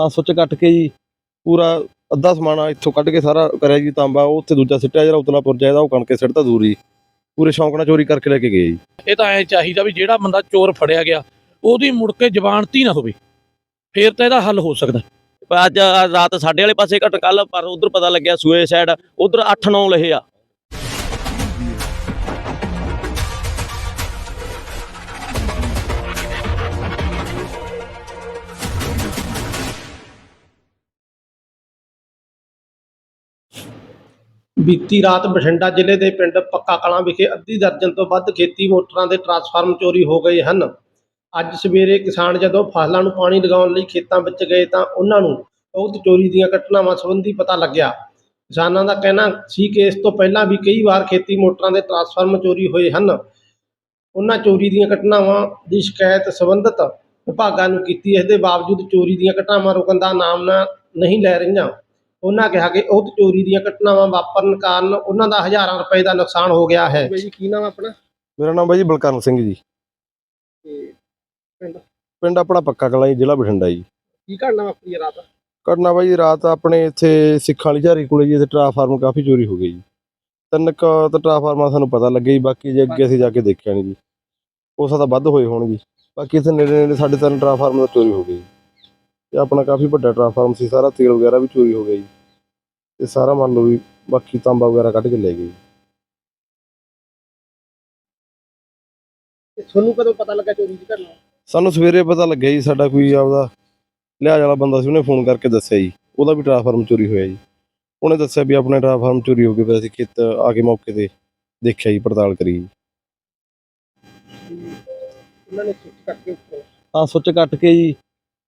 ਹਾਂ ਸੁੱਚ ਕੱਟ ਕੇ ਜੀ ਪੂਰਾ ਅੱਧਾ ਸਮਾਨ ਇੱਥੋਂ ਕੱਢ ਕੇ ਸਾਰਾ ਕਰਿਆ ਜੀ ਤਾਂਬਾ ਉਹ ਉੱਥੇ ਦੂਜਾ ਸਿੱਟਿਆ ਜਿਹੜਾ ਉਤਲਾਪੁਰ ਜਾਇਦਾ ਉਹ ਕਣਕੇ ਸਿੱਟਤਾ ਦੂਰ ਜੀ। ਪੂਰੇ ਸ਼ੌਂਕ ਨਾਲ ਚੋਰੀ ਕਰਕੇ ਲੈ ਕੇ ਗਏ ਜੀ। ਇਹ ਤਾਂ ਐ ਚਾਹੀਦਾ ਵੀ ਜਿਹੜਾ ਬੰਦਾ ਚੋਰ ਫੜਿਆ ਗਿਆ ਉਹਦੀ ਮੁੜ ਕੇ ਜ਼ਬਾਨਤੀ ਨਾ ਹੋਵੇ। ਫੇਰ ਤਾਂ ਇਹਦਾ ਹੱਲ ਹੋ ਸਕਦਾ। ਪਰ ਅੱਜ ਅੱਜ ਰਾਤ ਸਾਡੇ ਵਾਲੇ ਪਾਸੇ ਘਟ ਕੱਲ ਪਰ ਉਧਰ ਪਤਾ ਲੱਗਿਆ ਸੂਏ ਸਾਈਡ ਉਧਰ 8-9 ਲਹੇ ਆ। ਬੀਤੀ ਰਾਤ ਬਠਿੰਡਾ ਜ਼ਿਲ੍ਹੇ ਦੇ ਪਿੰਡ ਪੱਕਾ ਕਲਾਂ ਵਿਖੇ ਅੱਧੀ ਦਰਜਨ ਤੋਂ ਵੱਧ ਖੇਤੀ ਮੋਟਰਾਂ ਦੇ ਟਰਾਂਸਫਾਰਮ ਚੋਰੀ ਹੋ ਗਏ ਹਨ। ਅੱਜ ਸਵੇਰੇ ਕਿਸਾਨ ਜਦੋਂ ਫਸਲਾਂ ਨੂੰ ਪਾਣੀ ਲਗਾਉਣ ਲਈ ਖੇਤਾਂ ਵਿੱਚ ਗਏ ਤਾਂ ਉਹਨਾਂ ਨੂੰ ਬਹੁਤ ਚੋਰੀ ਦੀਆਂ ਘਟਨਾਵਾਂ ਸੰਬੰਧੀ ਪਤਾ ਲੱਗਿਆ। ਕਿਸਾਨਾਂ ਦਾ ਕਹਿਣਾ ਸੀ ਕਿ ਇਸ ਤੋਂ ਪਹਿਲਾਂ ਵੀ ਕਈ ਵਾਰ ਖੇਤੀ ਮੋਟਰਾਂ ਦੇ ਟਰਾਂਸਫਾਰਮ ਚੋਰੀ ਹੋਏ ਹਨ। ਉਹਨਾਂ ਚੋਰੀ ਦੀਆਂ ਘਟਨਾਵਾਂ ਦੀ ਸ਼ਿਕਾਇਤ ਸੰਬੰਧਿਤ ਵਿਭਾਗਾਂ ਨੂੰ ਕੀਤੀ। ਇਸ ਦੇ ਬਾਵਜੂਦ ਚੋਰੀ ਦੀਆਂ ਘਟਨਾਵਾਂ ਰੁਕਣ ਦਾ ਨਾਮ ਨਾ ਨਹੀਂ ਲੈ ਰਹੀਆਂ। ਉਹਨਾਂ ਕਿਹਾ ਕਿ ਉਹ ਚੋਰੀ ਦੀਆਂ ਘਟਨਾਵਾਂ ਵਾਪਰਨ ਕਾਰਨ ਉਹਨਾਂ ਦਾ ਹਜ਼ਾਰਾਂ ਰੁਪਏ ਦਾ ਨੁਕਸਾਨ ਹੋ ਗਿਆ ਹੈ। ਜੀ ਕੀ ਨਾਮ ਆਪਣਾ? ਮੇਰਾ ਨਾਮ ਬਾਈ ਜੀ ਬਲਕਰਨ ਸਿੰਘ ਜੀ। ਪਿੰਡ? ਪਿੰਡ ਆਪਣਾ ਪੱਕਾ ਕਲਾਂ ਜੀ ਜ਼ਿਲ੍ਹਾ ਬਠਿੰਡਾ ਜੀ। ਕੀ ਘਟਨਾ ਵਾਪਰੀ ਹੈ ਰਾਤ? ਘਟਨਾ ਬਾਈ ਰਾਤ ਆਪਣੇ ਇੱਥੇ ਸਿੱਖਾਂ ਵਾਲੀ ਝਾਰੀ ਕੋਲੇ ਜੀ ਇੱਥੇ ਟਰਾਂਸਫਾਰਮਰ ਕਾਫੀ ਚੋਰੀ ਹੋ ਗਈ ਜੀ। ਤਿੰਨ ਕੁ ਟਰਾਂਸਫਾਰਮਰ ਸਾਨੂੰ ਪਤਾ ਲੱਗਿਆ ਜੀ ਬਾਕੀ ਜੇ ਅੱਗੇ ਅਸੀਂ ਜਾ ਕੇ ਦੇਖਿਆ ਨਹੀਂ ਜੀ। ਹੋ ਸਕਦਾ ਵੱਧ ਹੋਏ ਹੋਣ ਜੀ। ਬਾਕੀ ਇੱਥੇ ਨੇੜੇ ਨੇੜੇ ਸਾਡੇ ਤਿੰਨ ਟਰਾਂਸਫਾਰਮਰ ਦਾ ਚੋਰੀ ਹੋ ਗਈ ਜੀ। ਤੇ ਆਪਣਾ ਕਾਫੀ ਵੱਡਾ ਟਰਾਂਸਫਾਰਮ ਸੀ ਸਾਰਾ ਤੇਲ ਵਗੈਰਾ ਵੀ ਚੋਰੀ ਹੋ ਗਿਆ ਜੀ। ਤੇ ਸਾਰਾ ਮੰਨ ਲਓ ਵੀ ਬਾਕੀ ਤਾਂਬਾ ਵਗੈਰਾ ਕੱਢ ਕੇ ਲੈ ਗਏ ਜੀ। ਤੇ ਤੁਹਾਨੂੰ ਕਦੋਂ ਪਤਾ ਲੱਗਾ ਚੋਰੀ ਦੀ ਘਟਨਾ? ਸਾਨੂੰ ਸਵੇਰੇ ਪਤਾ ਲੱਗਿਆ ਜੀ ਸਾਡਾ ਕੋਈ ਆਪਦਾ ਲਿਹਾਜ਼ ਵਾਲਾ ਬੰਦਾ ਸੀ ਉਹਨੇ ਫੋਨ ਕਰਕੇ ਦੱਸਿਆ ਜੀ। ਉਹਦਾ ਵੀ ਟਰਾਂਸਫਾਰਮ ਚੋਰੀ ਹੋਇਆ ਜੀ। ਉਹਨੇ ਦੱਸਿਆ ਵੀ ਆਪਣਾ ਟਰਾਂਸਫਾਰਮ ਚੋਰੀ ਹੋ ਗਿਆ ਫਿਰ ਅਸੀਂ ਖੇਤ ਆ ਕੇ ਮੌਕੇ ਤੇ ਦੇਖਿਆ ਜੀ ਪੜਤਾਲ ਕਰੀ ਜੀ। ਉਹਨਾਂ ਨੇ ਸੁੱਚ ਕੱਟ ਕੇ ਉੱਪਰੋਂ? ਹਾਂ ਸੁੱਚ ਕੱਟ ਕੇ ਜੀ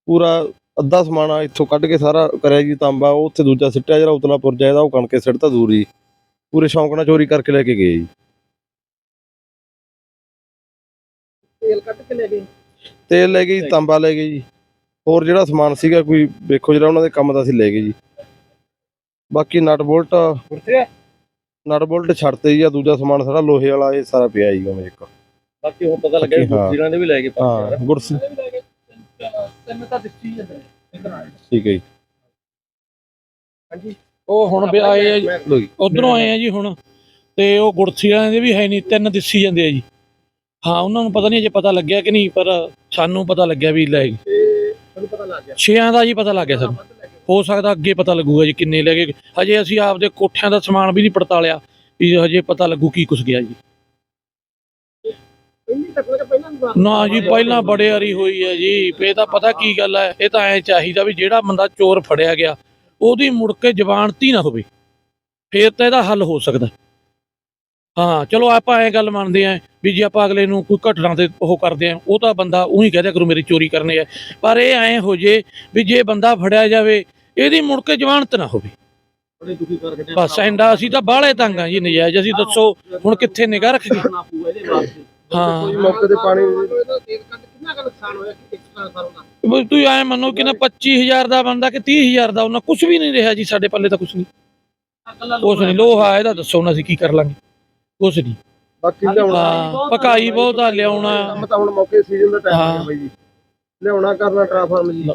ਪੂਰਾ ਅੱਧਾ ਸਮਾਨ ਇੱਥੋਂ ਕੱਢ ਕੇ ਸਾਰਾ ਕਰਿਆ ਜੀ ਤਾਂਬਾ ਉਹ ਉੱਥੇ ਦੂਜਾ ਸਿੱਟਿਆ ਜਿਹੜਾ ਉਤਲਾਪੁਰ ਜਾਇਦਾ ਉਹ ਕਣਕੇ ਸਿੱਟਤਾ ਦੂਰ ਜੀ ਪੂਰੇ ਸ਼ੌਂਕ ਨਾਲ ਚੋਰੀ ਕਰਕੇ ਲੈ ਕੇ ਗਏ ਜੀ। ਤੇਲ ਕੱਢ ਕੇ ਲੈ ਗਏ? ਤੇਲ ਲੈ ਗਏ ਜੀ ਤਾਂਬਾ ਲੈ ਗਏ ਜੀ। ਹੋਰ ਜਿਹੜਾ ਸਮਾਨ ਸੀਗਾ ਕੋਈ ਵੇਖੋ ਜਿਹੜਾ ਉਹਨਾਂ ਦੇ ਕੰਮ ਦਾ ਸੀ ਲੈ ਗਏ ਜੀ। ਬਾਕੀ ਨਟ ਬੋਲਟ ਨਟ ਬੋਲਟ ਛੱਡਤੇ ਜੀ ਆ ਦੂਜਾ ਸਮਾਨ ਸਾਰਾ ਲੋਹੇ ਵਾਲਾ ਇਹ ਸਾਰਾ ਪਿਆ ਜੀ ਉਵੇਂ ਇੱਕ। ਬਾਕੀ ਹੁਣ ਪਤਾ ਲੱਗਿਆ। ਦੂਸਰਿਆਂ ਦੇ ਵੀ ਲੈ ਗਏ ਹਾਂ ਗੁਰਸ ਤਿੰਨ ਤਾਂ ਦਿੱਤੀ ਜਾਂਦੇ ਠੀਕ ਹੈ ਜੀ। ਹਾਂਜੀ। ਉਹ ਹੁਣ ਵੀ ਆਏ ਆ ਜੀ। ਲਓ ਜੀ। ਉਧਰੋਂ ਆਏ ਆ ਜੀ ਹੁਣ। ਤੇ ਉਹ ਗੁਰਸੀਆਂ ਦੇ ਵੀ ਹੈ ਨਹੀਂ ਤਿੰਨ ਦਿਸੀ ਜਾਂਦੇ ਆ ਜੀ। ਹਾਂ ਉਹਨਾਂ ਨੂੰ ਪਤਾ ਨਹੀਂ ਜੇ ਪਤਾ ਲੱਗਿਆ ਕਿ ਨਹੀਂ ਪਰ ਸਾਨੂੰ ਪਤਾ ਲੱਗਿਆ ਵੀ ਲੈ ਗਏ। ਤੁਹਾਨੂੰ ਪਤਾ ਲੱਗ ਗਿਆ? ਛੇਆਂ ਦਾ ਜੀ ਪਤਾ ਲੱਗ ਗਿਆ ਸਾਨੂੰ। ਹੋ ਸਕਦਾ ਅੱਗੇ ਪਤਾ ਲੱਗੂਗਾ ਜੀ ਕਿੰਨੇ ਲੈ ਗਏ। ਹਜੇ ਅਸੀਂ ਆਪਦੇ ਕੋਠਿਆਂ ਦਾ ਸਮਾਨ ਵੀ ਨਹੀਂ ਪੜਤਾਲਿਆ ਵੀ ਹਜੇ ਪਤਾ ਲੱਗੂ ਕੀ ਕੁਛ ਗਿਆ ਜੀ ਇੰਨੀ ਘਟਨਾ ਤਾਂ ਪਹਿਲਾਂ ਵੀ ਵਾਪਰੀ ਨਾ ਜੀ, ਪਹਿਲਾਂ ਬੜੇ ਵਾਰੀ ਹੋਈ ਹੈ ਜੀ। ਇਹ ਤਾਂ ਪਤਾ ਕੀ ਗੱਲ ਹੈ, ਇਹ ਤਾਂ ਐ ਚਾਹੀਦਾ ਵੀ ਜਿਹੜਾ ਬੰਦਾ ਚੋਰ ਫੜਿਆ ਗਿਆ, ਉਹਦੀ ਮੁੜ ਕੇ ਜ਼ਬਾਨਤੀ ਨਾ ਹੋਵੇ। ਫੇਰ ਤਾਂ ਇਹਦਾ ਹੱਲ ਹੋ ਸਕਦਾ। ਹਾਂ, ਚਲੋ ਆਪਾਂ ਐ ਗੱਲ ਮੰਨਦੇ ਆਂ ਵੀ ਜੇ ਆਪਾਂ ਅਗਲੇ ਨੂੰ ਕੋਈ ਘਟਨਾ ਤੇ ਉਹ ਕਰਦੇ ਆਂ, ਉਹ ਤਾਂ ਬੰਦਾ ਉਹੀ ਕਹਦਿਆ ਕਰੂ ਮੇਰੀ ਚੋਰੀ ਕਰਨੀ ਹੈ। ਪਰ ਇਹ ਐ ਹੋ ਜੇ ਵੀ ਜੇ ਬੰਦਾ ਫੜਿਆ ਜਾਵੇ, ਇਹਦੀ ਮੁੜ ਕੇ ਜ਼ਬਾਨਤ ਨਾ ਹੋਵੇ। ਬੜੇ ਦੁਖੀ ਕਰ ਬਸ ਐਂਡਾ ਅਸੀਂ ਤਾਂ ਬਾਹਲੇ ਤੰਗ ਆ ਜੀ ਨਜਾਇਜ਼। ਅਸੀਂ ਦੱਸੋ, ਹੁਣ ਕਿੱਥੇ ਨਿਗਾਹ ਰੱਖੀਏ ਇਹਦੇ ਵਾਸਤੇ ਹਾਂ ਕੋਈ ਮੌਕੇ ਤੇ ਪਾਣੀ ਤੇਲ ਕੱਢ ਕਿੰਨਾ ਕੁ ਨੁਕਸਾਨ ਹੋਇਆ ਕਿ ਇੱਕ ਟ੍ਰਾਂਸਫਾਰਮ ਦਾ? ਬਈ ਤੁਸੀਂ ਐ ਮੰਨੋ ਕਿ ਨਾ 25000 ਦਾ ਬੰਦਾ ਕਿ 30000 ਦਾ ਉਹਨਾਂ ਕੁਝ ਵੀ ਨਹੀਂ ਰਿਹਾ ਜੀ ਸਾਡੇ ਪੱਲੇ ਤਾਂ ਕੁਝ ਨਹੀਂ। ਕੁਝ ਨਹੀਂ ਲੋਹਾ ਇਹਦਾ ਦੱਸੋ ਹੁਣ ਅਸੀਂ ਕੀ ਕਰ ਲਾਂਗੇ। ਕੁਝ ਨਹੀਂ। ਬਾਕੀ ਲਿਆਉਣਾ। ਹਾਂ ਪਕਾਈ ਬਹੁਤ ਆ ਲਿਆਉਣਾ। ਕੰਮ ਤਾਂ ਹੁਣ ਮੌਕੇ ਸੀਜ਼ਨ ਦਾ ਟਾਈਮ ਹਾਂ। ਹੈ ਬਾਈ ਜੀ। ਲਿਆਉਣਾ ਕਰਨਾ ਟਰਾਂਸਫਾਰਮ ਜੀ।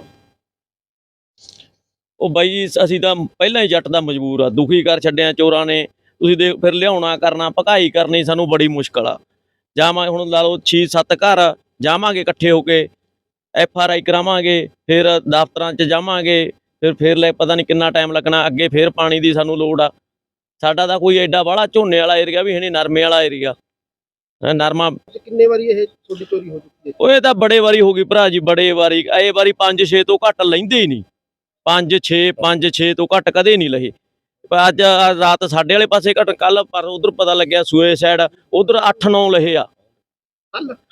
ਉਹ ਬਾਈ ਜੀ ਅਸੀਂ ਤਾਂ ਪਹਿਲਾਂ ਹੀ ਜੱਟ ਦਾ ਮਜਬੂਰ ਆ। ਦੁਖੀ ਕਰ ਛੱਡਿਆ ਚੋਰਾਂ ਨੇ। ਤੁਸੀਂ ਦੇ ਫਿਰ ਲਿਆਉਣਾ ਕਰਨਾ ਭਕਾਈ ਕਰਨੀ ਸਾਨੂੰ ਬੜੀ ਮੁਸ਼ਕਲ ਆ। ਜਾਵਾਂ ਹੁਣ ਲਾ ਲਓ 6-7 ਘਰ ਜਾਵਾਂਗੇ ਇਕੱਠੇ ਹੋ ਕੇ ਐਫ ਆਰ ਆਈ ਕਰਾਵਾਂਗੇ ਫਿਰ ਦਫ਼ਤਰਾਂ 'ਚ ਜਾਵਾਂਗੇ ਫਿਰ ਫਿਰ ਲੈ ਪਤਾ ਨਹੀਂ ਕਿੰਨਾ ਟਾਈਮ ਲੱਗਣਾ ਅੱਗੇ ਫਿਰ ਪਾਣੀ ਦੀ ਸਾਨੂੰ ਲੋੜ ਆ। ਸਾਡਾ ਤਾਂ ਕੋਈ ਐਡਾ ਬਾਹਲਾ ਝੋਨੇ ਵਾਲਾ ਏਰੀਆ ਵੀ ਹੈ ਨਹੀਂ ਨਰਮੇ ਵਾਲਾ ਏਰੀਆ ਨਰਮਾ ਕਿੰਨੇ ਵਾਰੀ ਇਹ ਤੁਹਾਡੀ ਚੋਰੀ ਹੋ ਚੁੱਕੀ ਹੈ? ਇਹ ਤਾਂ ਬੜੇ ਵਾਰੀ ਹੋ ਗਈ ਭਰਾ ਜੀ ਬੜੇ ਵਾਰੀ। ਇਹ ਵਾਰੀ 5-6 ਤੋਂ ਘੱਟ ਲੈਂਦੇ ਹੀ ਨਹੀਂ 5-6 5-6 ਤੋਂ ਘੱਟ ਕਦੇ ਨਹੀਂ ਪਰ ਅੱਜ ਅੱਜ ਰਾਤ ਸਾਡੇ ਵਾਲੇ ਪਾਸੇ ਘੱਟ ਕੱਲ ਪਰ ਉਧਰ ਪਤਾ ਲੱਗਿਆ ਸੂਏ ਸਾਈਡ ਉਧਰ 8-9 ਲਏ ਆ?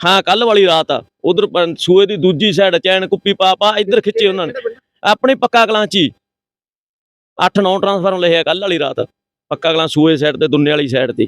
ਹਾਂ ਕੱਲ ਵਾਲੀ ਰਾਤ ਆ। ਉਧਰ ਸੂਏ ਦੀ ਦੂਜੀ ਸਾਈਡ ਚੈਨ ਕੁੱਪੀ ਪਾ ਪਾ ਇੱਧਰ ਖਿੱਚੇ ਉਹਨਾਂ ਨੇ। ਆਪਣੇ ਪੱਕਾ ਕਲਾਂ ਚ ਹੀ 8-9 ਟਰਾਂਸਫਾਰਮ ਲਏ ਆ ਕੱਲ ਵਾਲੀ ਰਾਤ। ਪੱਕਾ ਕਲਾਂ ਸੂਏ ਸਾਈਡ ਤੇ ਦੁੰਨੇ ਵਾਲੀ ਸਾਈਡ ਤੇ।